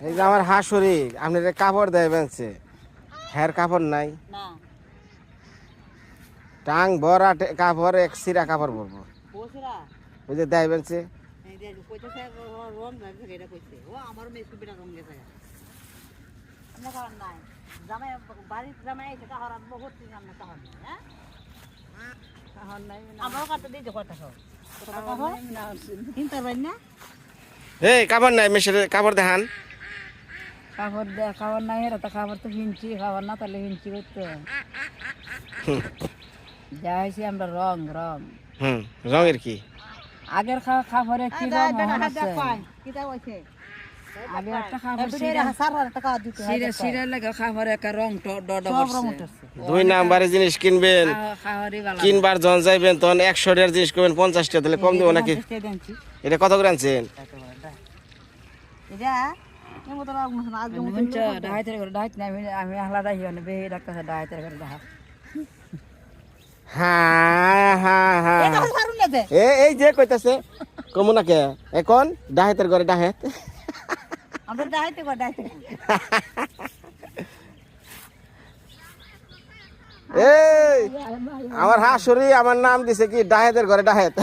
এই যে আমার হাসুরি আপনি যে কাপড় দেয় বেঁচে হ্যার কাপড় নাই। টাং ভরা কাপড় এক সিরা কাপড় বসরা? ওই যে দেয় নাই জামাই বাড়ির জামাই বহুত দিন আমরা নাই হ্যাঁ? এই কাপড় নাই মেশিনে কাপড় দেখান। খাবার নাই এরা তো খাবার তো হিনছি খাবার না তাহলে হিনছি করতে যা হয়েছে আমরা রং রং। হুম রঙের কি? আগের খাবারে কি রং আছে? দুই নাম্বারে জিনিস কিনবেন। কিনবার জন যাইবেন তখন একশো টাকার জিনিস কিনবেন পঞ্চাশ টাকা তাহলে কম দেবো নাকি? এটা কত করে আনছেন? হ্যাঁ হ্যাঁ হ্যাঁ এই যে কইতাছে কমু না কে এখন ডাহেতের ঘরে ডাহেত আমরা ডাহাইতে এই আমার হাসুরি আমার নাম দিছে কি? ডাহেতের ঘরে ডাহেত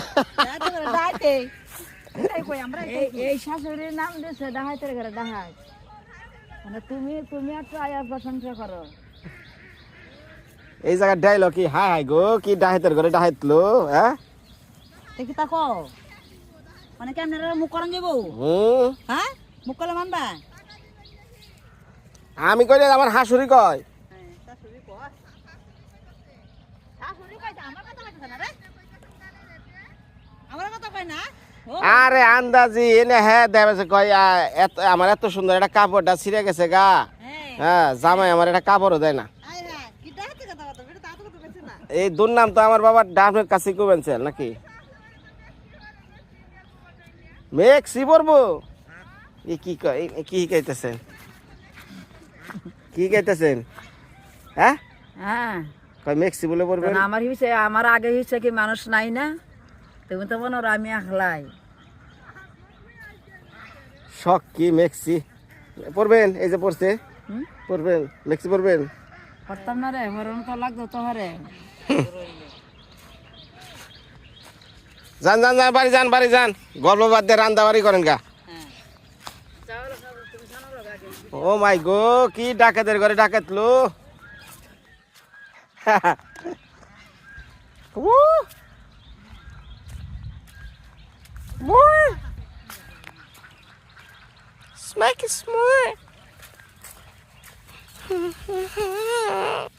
এই শাশুড়ির নাম ঘরে মানে তুমি তুমি একটা আয়ার প্রশংসা করো। এই জায়গার ডাইলগ কি? হাই হাই গো কি ডাহেতের ঘরে ডাহেত লো হ্যাঁ? দেখি তাকো। মানে কেমন মুখ করান যাব হ্যাঁ? মানবা? আমি কই আমার হাসুরি কয়? আরে আন্দাজি এনে হ্যাঁ দেবে কয় এত আমার এত সুন্দর একটা কাপড়টা ছিঁড়ে গেছে গা। হ্যাঁ। হ্যাঁ জামাই আমার একটা কাপড়ও দেয় না। এই দুর্নাম তো আমার বাবার ডাবের কাছে চাল নাকি? মেক্সি পরবো এ কি কয় কি গাইতেছেন? কি গাইতেছেন? হ্যাঁ? হ্যাঁ। কয় মেক্সি বলে কারণ আমার হিসে আমার আগে হিসে কি মানুষ নাই না? তুমি তো মনে আমি একলাই। শখ কি মেক্সি? পড়বেন এই যে পড়ছে? পড়বেন মেক্সি পড়বেন? করতাম না রে মরণ তো লাগতো তো হরে। যান যান যান বাড়ি যান বাড়ি যান। গল্প বাদ দিয়ে রান্দা বাড়ি করেন গা। ও মাই গো কি ডাকাতের ঘরে ডাকাত লো Woo! More! Smack is more!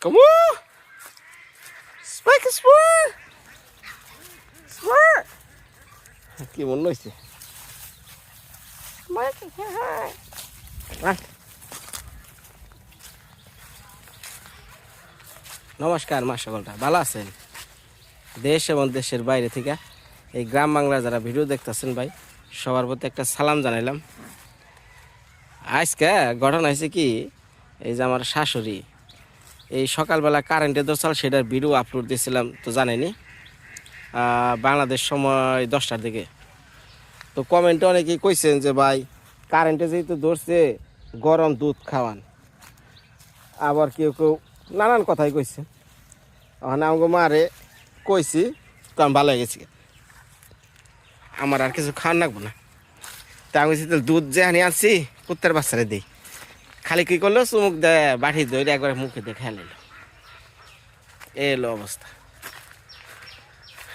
Come on! Smack is more! কি মনে হয়েছে নমস্কার মা সকলটা। ভালো আছেন? দেশ এবং দেশের বাইরে থেকে এই গ্রাম বাংলার যারা ভিডিও দেখতেছেন ভাই সবার প্রতি একটা সালাম জানাইলাম। আজকে ঘটনা হয়েছে কি এই যে আমার শাশুড়ি এই সকালবেলা কারেন্টের দোসাল সেটার ভিডিও আপলোড দিয়েছিলাম তো জানেনি বাংলাদেশ সময় দশটার দিকে। তো কমেন্টে অনেকেই কইছেন যে, ভাই কারেন্টে যেহেতু ধরছে, গরম দুধ খাওয়ান। আবার কেউ কেউ নানান কথাই কইছে ওখানে আমাকে মারে, কইছি, তো আমি ভালো হয়ে গেছি। আমার আর কিছু খাওয়ান লাগবো না। তা আমি তাহলে দুধ যে আনি আনছি, কুত্তার বাচ্চারে দিই। খালি কী করল? চুমুক দেয় বাটি দইরে একবার মুখে দিয়ে খেয়ে নিল। এলো অবস্থা।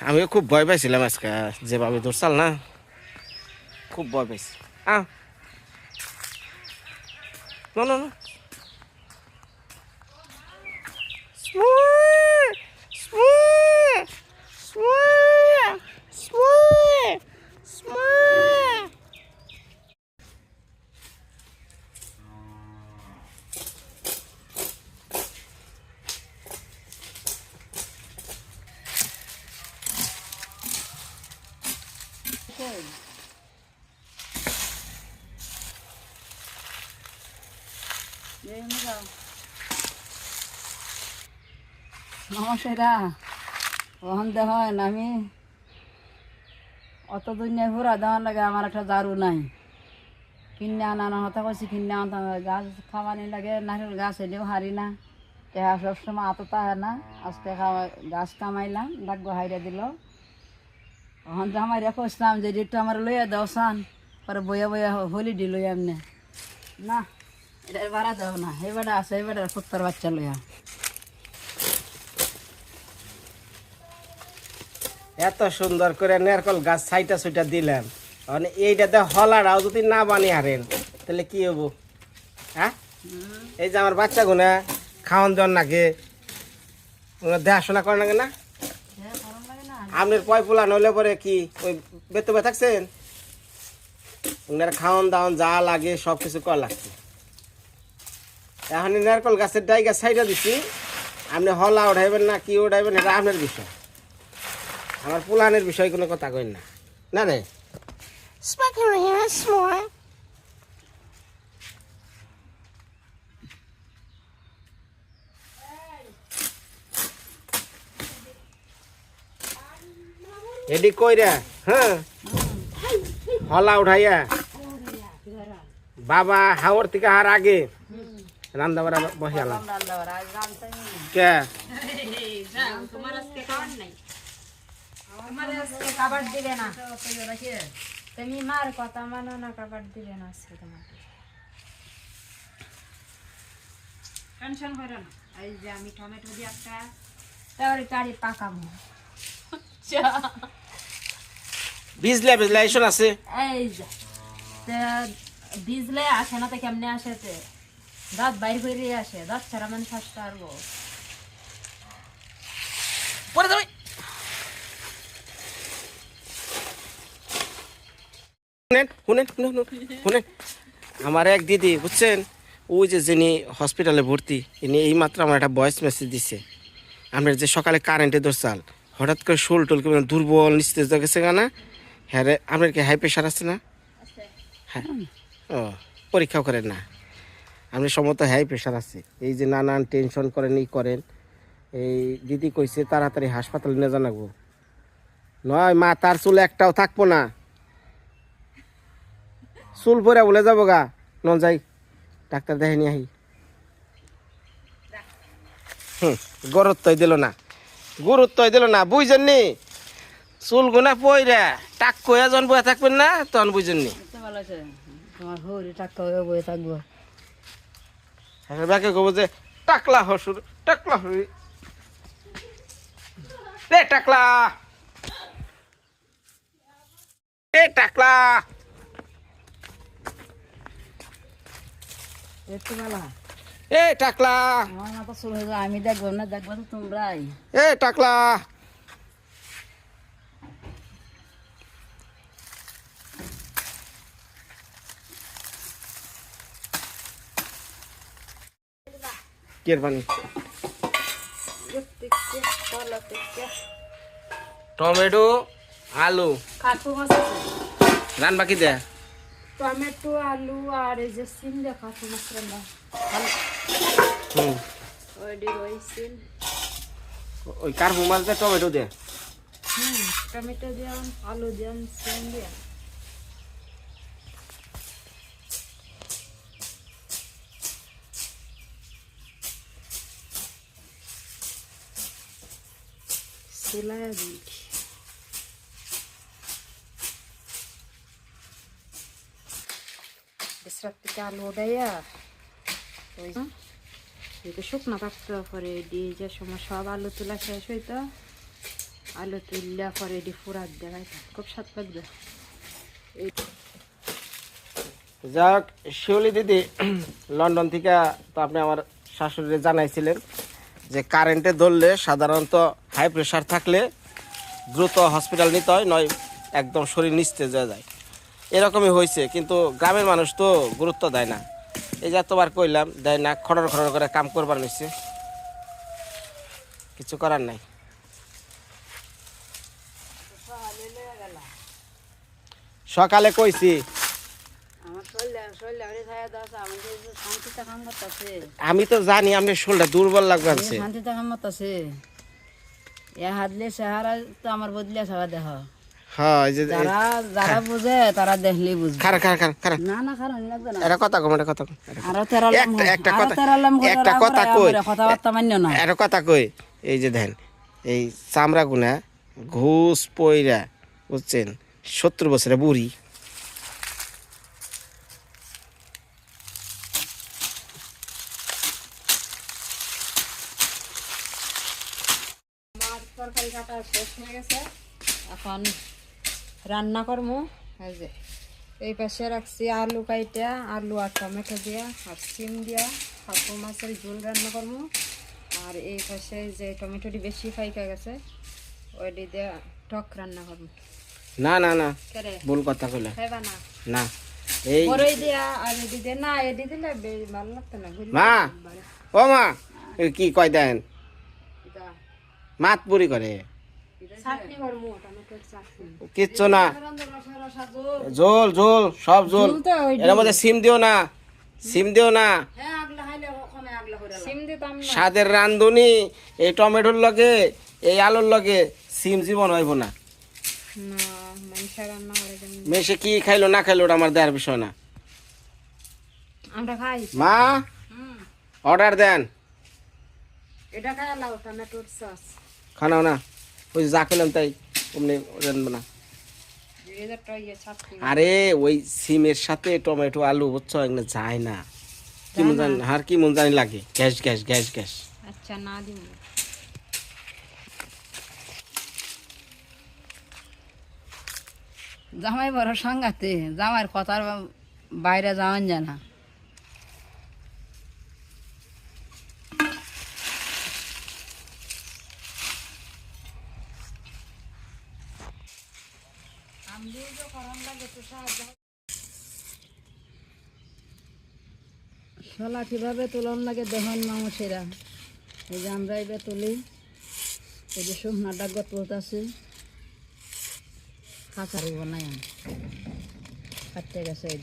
আমিও খুব ভয় পাইছিলাম আজকে যেভাবে ধরছাল না? খুব ভয় পাইছি। No, no, no. Smooth, smooth, smooth, smooth, smooth. এই মনে নমস্কারা ওখান দেখেন আমি অত দুনিয়া ঘুরা দেওয়ার লাগে আমার একটা দারু নাই। কিনে আনানোর কথা কইছি, কিনে আনতে। গাছ খাওয়ানি লাগে, নারকেল গাছ এনেও হারি না। টেহা সবসময় আত তাহে না। আজকে খাওয়া, গাছ কামাইলাম ডাকবো হাইরা দিল। ওখান তো আমার কইছিলাম যে একটু আমার লইয়া দাও, সান। পরে বইয়া বইয়া হলি দি লইয়া এমনি না, এটা ভাড়া দাও না। এবারে আছে এবারে কুত্তার বাচ্চা লইয়া। এত সুন্দর করে নারকল গাছ ছাইটা ছুইটা দিলাম মানে এইটাতে হলাটাও যদি না বানিয়ে হারেন তাহলে কি হব? হ্যাঁ? এই যে আমার বাচ্চা গুনা খাওয়ান দেওয়ার নাকি ওরা দেখাশোনা করে নাকি না? আপনার পয় ফুলান হইলে পরে কি ওই বেতবে থাকছেন? ওনার খাওয়ান দাওয়ান যা লাগে সব কিছু করা লাগছে। এখন নারকল গাছের ডাইগা সাইডা দিছি আপনি হলা উঠাইবেন না কি উঠাইবেন এটা আপনার বিষয়। আমার পুলানের বিষয় কোনো কথা কই না। না রে। এডি কইরা হ্যাঁ? হলা উঠাইয়া। বাবা হাওর থেকে হার আগে। বাড়া বসে আলাম কে? খাবার দিবে না। তুমি মার কথা মানো না খাবার দিবে না আজকে তোমাকে। টেনশন করো না। এই যে আমি টমেটো দিয়ে একটা তরকারি পাকাবো। বিজলে বিজলে এসন আছে। এই যে ভিজলে আসে না তো কেমনে আসে তে? দাঁত বাইর করে আসে দাঁত ছাড়া মানে ফার্স্ট পারব। পরে যাবে শুনেন শুনেন শুনেন আমার এক দিদি, বুঝছেন? ওই যে যিনি হসপিটালে ভর্তি, ইনি এই মাত্র আমার একটা ভয়েস মেসেজ দিছে। আপনার যে সকালে কারেন্টে দোরচাল হঠাৎ করে শোল টোল কেমন দুর্বল, নিস্তেজ গেছে না? হ্যাঁ আপনার কি হাই প্রেশার আছে না? হ্যাঁ। ও, পরীক্ষাও করেন না। আপনি সম্ভবত হাই প্রেশার আছে। এই যে নানান টেনশন করেন, ই করেন, এই দিদি কইছে তাড়াতাড়ি হাসপাতালে নিয়ে জানাব নয়, মা, তার চুল একটাও থাকব না। চুল পরে বলে যাব গা। নন যাই। ডাক্তার দেখে নিয়ে আহি। হুম গুরুত্বই দিল না। গুরুত্বই দিল না বুঝছেন নি চুল গুনা পইরা টাক কয়া জন বয়ে থাকবেন না তখন বুঝছেন নি তো তোমার হরি টাকা হয়ে বয়ে থাকব। কব যে টাকলা হসুর টাকলা হরি রে টাকলা। এ টাকলা একটু ভালো এ টাকলা। আমার মাথা হয়ে যাবে আমি দেখব না দেখব তো তোমরাই। এ টাকলা। কের পানি টমেটো আলু। রান বাকি দে। টমেটো আলু আর এই যে সিম রান্না হুম। ওইডি রয়েছিল ওই কার্পু মাছ দে টমেটো দে। হুম টমেটো দিয়ান আলু দিয়ান সিম দিয়ান সিলাই দিই থেকে আলু ওই শুকনো থাকতো পরে দিয়ে যে সময় সব আলু তোলা শেষ হইতো আলু তুললে পরে এটি ফুরাত খুব স্বাদ লাগবে। যাক শিউলি দিদি লন্ডন থেকে তো আপনি আমার শাশুড়ি জানাইছিলেন যে কারেন্টে ধরলে সাধারণত হাই প্রেশার থাকলে দ্রুত হসপিটাল নিতে হয় নয় একদম শরীর নিস্তেজ হয়ে যায়। এরকমই হয়েছে কিন্তু গ্রামের মানুষ তো গুরুত্ব দেয় না। এই যে এতবার কইলাম দেয় না খড়র খড়র করে কাম করবার নিচ্ছে কিছু করার নাই। সকালে কইছি। আমি তো জানি আপনি শরীরটা দুর্বল লাগবে শান্তিতে কাম করতেছে। এ হাতলে চেহারা তো আমার বদলে সবা দেহ। হ্যাঁ এই যে যারা যারা বুঝে তারা দেখলেই বুঝবে। খারা খারা খারা খারা। না না কারণ লাগবে না। এটা কথা কম এটা কথা কম। আরও তেরো লাম একটা- একটা কথা- একটা কথা কই। আমরা কথাবার্তা মান্য না। একটা কথা কই। এই যে দেখেন এই চামড়া গুনা ঘুষ পইরা বুঝছেন সত্তর বছরে বুড়ি। মাছ তরকারি কাটা শেষ হয়ে গেছে। এখন রান্না করব এই যে এই পাশে রাখছি আলু কাইটা আলু আর টমেটো দিয়া আর সিম দিয়া হাঁকু মাছের ঝোল রান্না করব আর এই পাশে যে টমেটোটি বেশি ফাইকা গেছে ওইটি দিয়ে টক রান্না করব না না না ভুল কথা কইলা। না? না এই বড়ই দিয়া আর এটি দিয়ে না এটি দিলে ভালো লাগতো না? মা ও মা কি কয় দেন? এটা মাত পুরি করে। কিচ্ছু না। ঝোল ঝোল সব ঝোল তো এর মধ্যে সিম দিও না সিম দিও না। হ্যাঁ আগলা খাইলে ওখানে আগলা করে সিম দিতাম না। স্বাদের রান্ধুনি এই টমেটোর লগে এই আলুর লগে সিম জীবন হইব না। মেসে কি খাইলো না খাইলো ওটা আমার দেওয়ার বিষয় না। মা অর্ডার দেন। খানাও না। ওই যে খেলাম তাই অমনি রানবো না ইয়ে আরে ওই সিমের সাথে টমেটো আলু বুঝছ এগুলো যায় না। কি মন জানি আর কি মন জানি লাগে। Gas gas gas gas. আচ্ছা না দিম জামাই বড় সাংঘাতে জামাইয়ের কথার বাইরে যাওয়ান জানা শলা কীভাবে তোলন লাগে দেখুন মানুষেরা এই যে আমরা এবার তুলি। এই যে শুকনা ডাক তুলতেছি। খাঁচারি রইব নাই আমি। কাটতে গেছে এই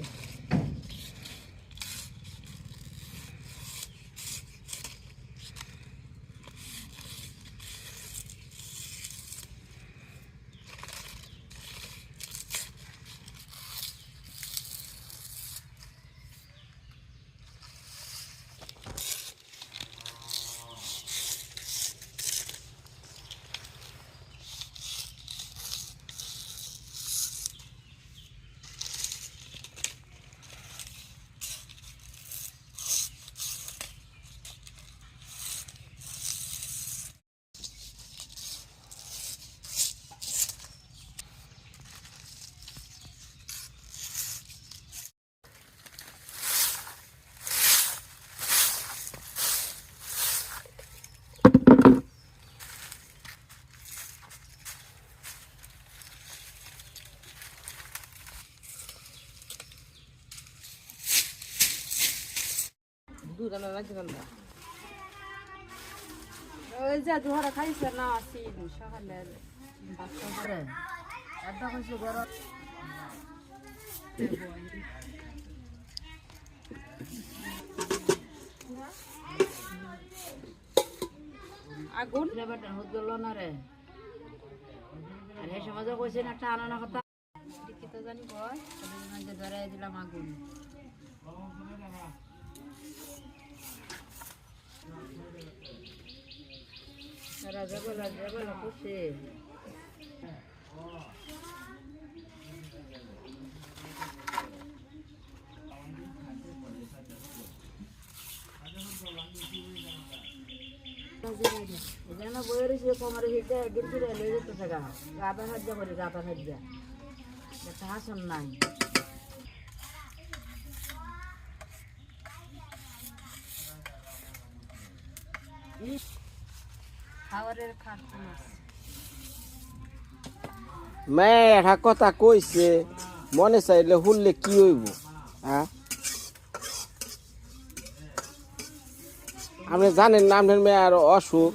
যে দুধ আলো রাখতে ওই যে দুহারা খাইছে না আসি সকালে বাচ্চা করে একদম হয়েছে গরম আগুন? হত গেল না রে। আর কইছেন একটা আনানো কথা। কি তো জানি কয় যে ধরাই দিলাম আগুন। রাজা বলা রাজা বলা খুশি এখানে বইয়ের সে কমারে হিটে গিরগিরে লয়ে যেতে থাকা গাদা সাহায্য করি গাদা সাহায্য একটা হাসন নাই খাবারের খাটতে মাছ মে একটা কথা কইছে মনে চাইলে হুললে কি হইব আপনি জানেন না আপনার মেয়ে আর অসুখ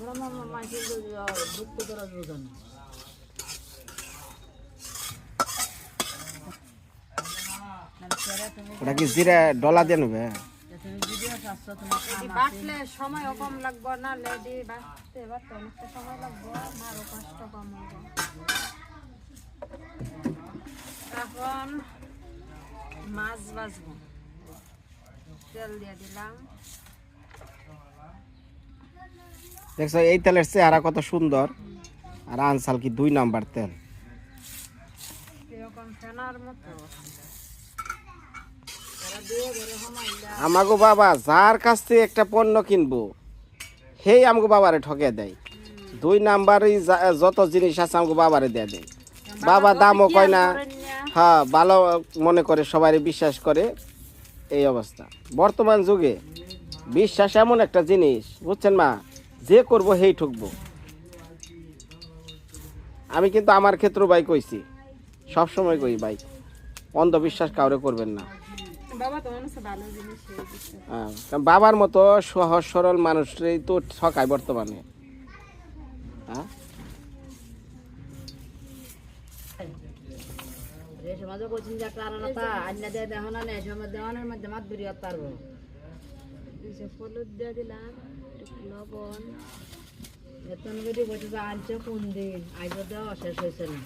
ওটা কি জিরা ডলা দিয়ে নেবে বাটলে সময়ও কম লাগবো না লেডি বাটতে বাটতে অনেকটা সময় লাগবো মারও কষ্ট কম হব এখন মাছ বাজবো তেল দিয়ে দিলাম। দেখছ এই তেলের চেহারা কত সুন্দর। আর আনসাল কি দুই নাম্বার তেল। এরকম ফেনার মতো ওরা দিয়ে ধরে হমাইলা আমাগো বাবা যার কাছ থেকে একটা পণ্য কিনবো সেই আমাগো বাবারে ঠকে দেয়। দুই নাম্বারই যত জিনিস আছে আমাগো বাবারে দেয়া দেয়। বাবা দামও কয় না হ্যাঁ ভালো মনে করে সবাই বিশ্বাস করে এই অবস্থা। বর্তমান যুগে বিশ্বাস এমন একটা জিনিস বুঝছেন মা যে করব সেই ঠকবো। আমি কিন্তু আমার ক্ষেত্রেও ভাই কইছি সব সময় কই ভাই অন্ধবিশ্বাস কাউরে করবেন না। বাবার মতো সহজ সরল মানুষরাই তো ঠকায় বর্তমানে। হ্যাঁ? এই সমাজে কোচিং যা কারণ তা আন্না দিয়ে দেখো না এই সময় দেওয়ানোর মধ্যে মাত বেরিয়ে পারব। এই যে হলুদ দিয়ে দিলাম লবণ। বেতন বেরিয়ে বসে যে আনছে কোন দিন? আইব দেওয়া শেষ হয়েছে না।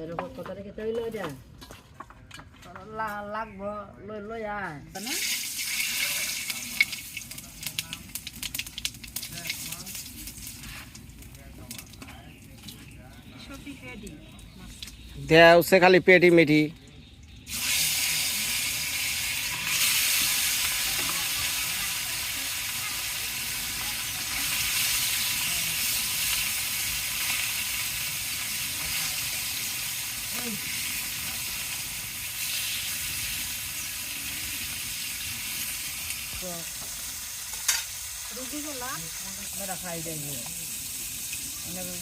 এরকম কথা রেখে তৈল যা লাগবো লই দেও সে খালি পেটি মেটি বেড়া খাই যাই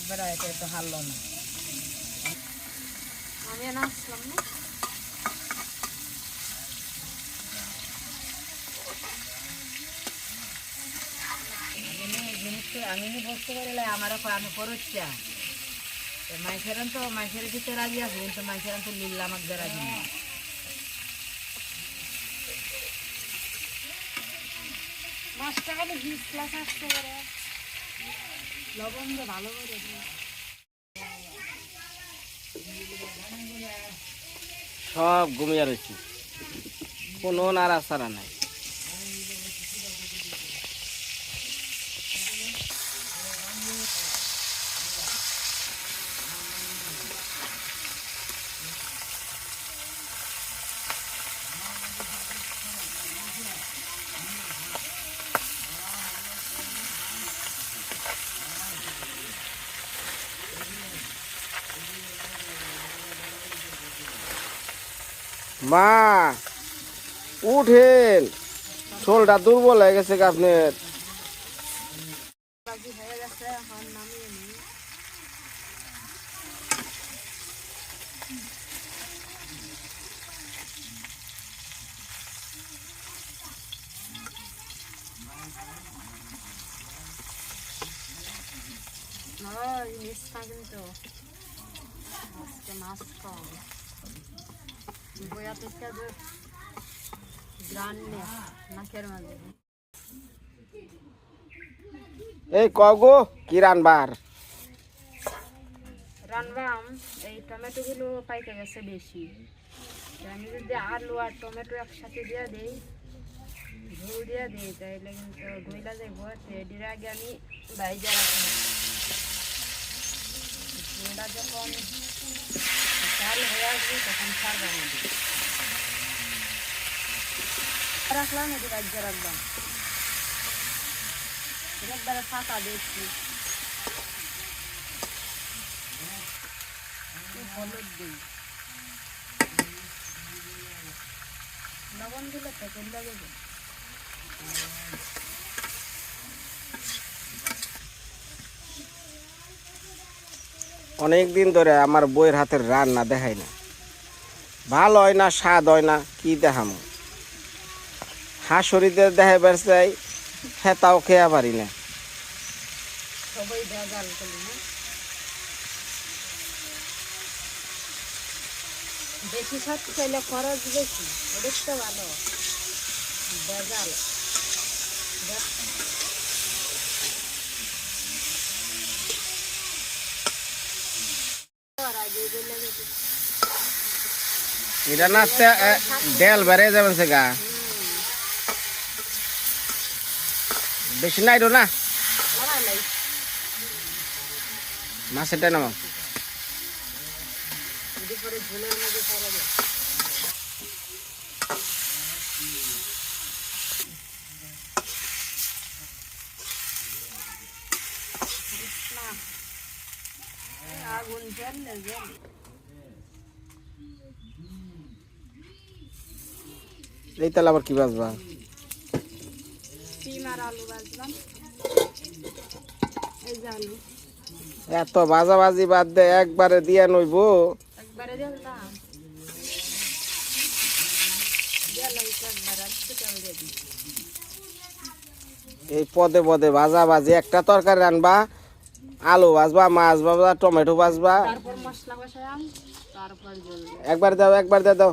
বেড়া এটা একটু হারলো না। আমি আসলাম না। নি পারলে আমার আমি করছি মাইসের তো মাইসের দিতে রাজি আছে কিন্তু মাইসের তো লিল্লা আমাকে রাজি নেই সব ঘুমিয়ে রয়েছি। কোনো নাড়াচাড়া নাই। মা, উঠেন। শোলটা দুর্বল হয়ে গেছে গা আপনার। বাজি হয়ে গেছে এখন নামিয়ে নিই ওই বইয়া থেকে যে গ্রান নেই নাকের মাঝে এই কগো কি রানবার? রানবাম, এই টমেটোগুলো পাইতে গেছে বেশি। আমি যদি আলু আর টমেটো একসাথে দিয়ে দিই, ঝোল দিয়ে দিই তাহলে কিন্তু গইলা যাইব এটির আগে আমি ভাইজা রাখব। ঝোলটা যখন চাল হয়ে আসবে তখন বানিয়ে দিই রাখলাম এটি ভাইজা রাখলাম একবারে ফাঁকা দেখছি হলুদ দিই লবণ দিলে তো তেল লাগবে অনেক দিন ধরে আমার বইয়ের হাতের রান্না দেখাই না। ভালো হয় না, স্বাদ হয় না, কি দেখাম? হাঁসরিদের দেখাবার চাই হেতাও খেয়া পারি না। না বেশি চাইলে খরচ বেশি ভালো। এটা নাচতে ডেল বেড়ে যাবেন সে গা। বেশি নাই না? মাছেরটা নামাও যদি পরে ঝোলের মধ্যে ফেলে দেয় না এই আগুন জ্বললে জ্বল এই তাহলে আবার কি বাজবা? এত বাজাবাজি বাদ দে একবারে দিয়া নইব। এই পদে পদে ভাজা ভাজি একটা তরকারি রানবা আলু ভাজবা মাছ ভাজবা টমেটো ভাজবা। একবার দাও একবার দিয়ে দাও।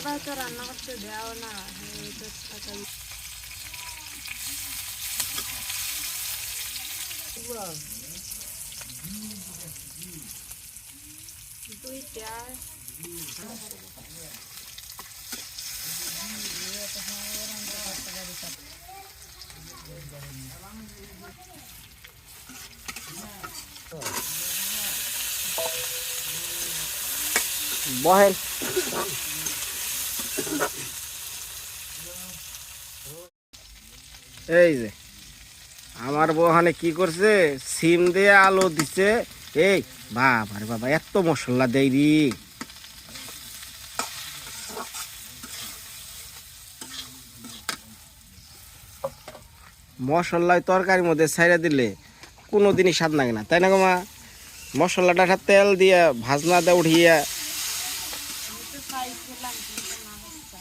ভাই তো রান্না করতে দেও না সকাল। দুইটা বহেন এই যে, আমার বহানে কি করছে? সিম দিয়ে আলু দিছে। এই, বাবা রে বাবা, এত মশলা দেই রি। তরকারির মধ্যে ছাইরা দিলে কোনো দিনই স্বাদ লাগে না, তাই না গো মা? মশলাটা তেল দিয়ে ভাজনা দিয়ে উঠিয়ে আমি তো চাইছিলাম কিন্তু না হচ্ছে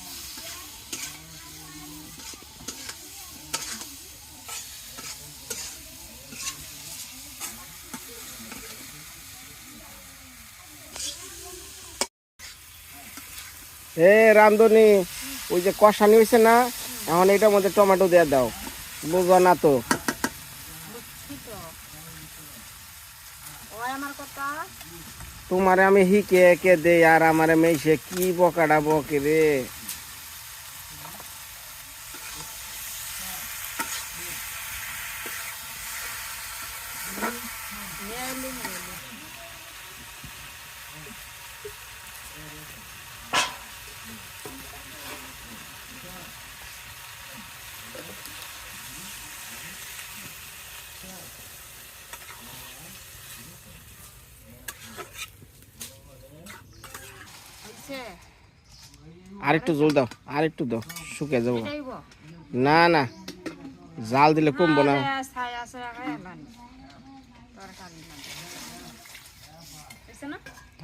এ রান্ধনি ওই যে কষানি হয়েছে না এখন এটার মধ্যে টমেটো দিয়ে দাও। বুঝবা না তো। তোমারে আমি হিকে একে দে আর আমার মেয়েছে কি বকাটা বকে রে নেলি নেলি হয়েছে আর একটু জল দাও আর একটু দাও শুকিয়ে যাব। না না জাল দিলে কমবো না।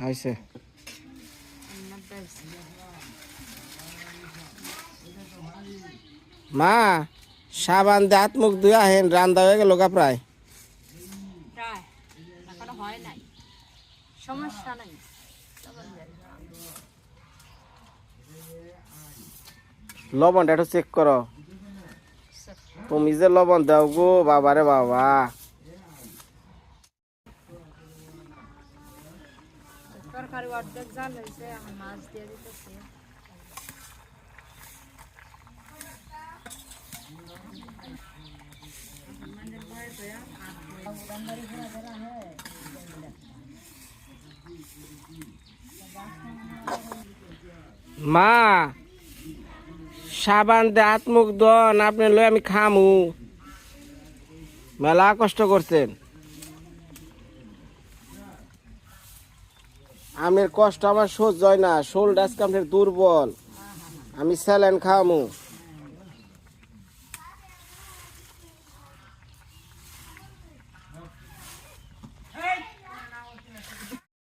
হয়েছে। মা সাবান দিয়ে হাত মুখ ধুয়ে আহেন রান্দা হয়ে গেল গা প্রায়। সমস্যা নাই তবে যাই। লবণটা একটু চেক করো। তুমি যে লবণ দাও গো বাবারে বাবা। তরকারি অর্ধেক জাল হয়েছে এখন মাছ দিয়ে দিতেছি। মা সাবান দে, হাত, মুখ দন আপনি লই আমি খামু। মেলা কষ্ট করছেন। আমের কষ্ট আমার সহ্য হয় না, শোল ডাস কামড়ের দুর্বল। আমি স্যালাইন খামু।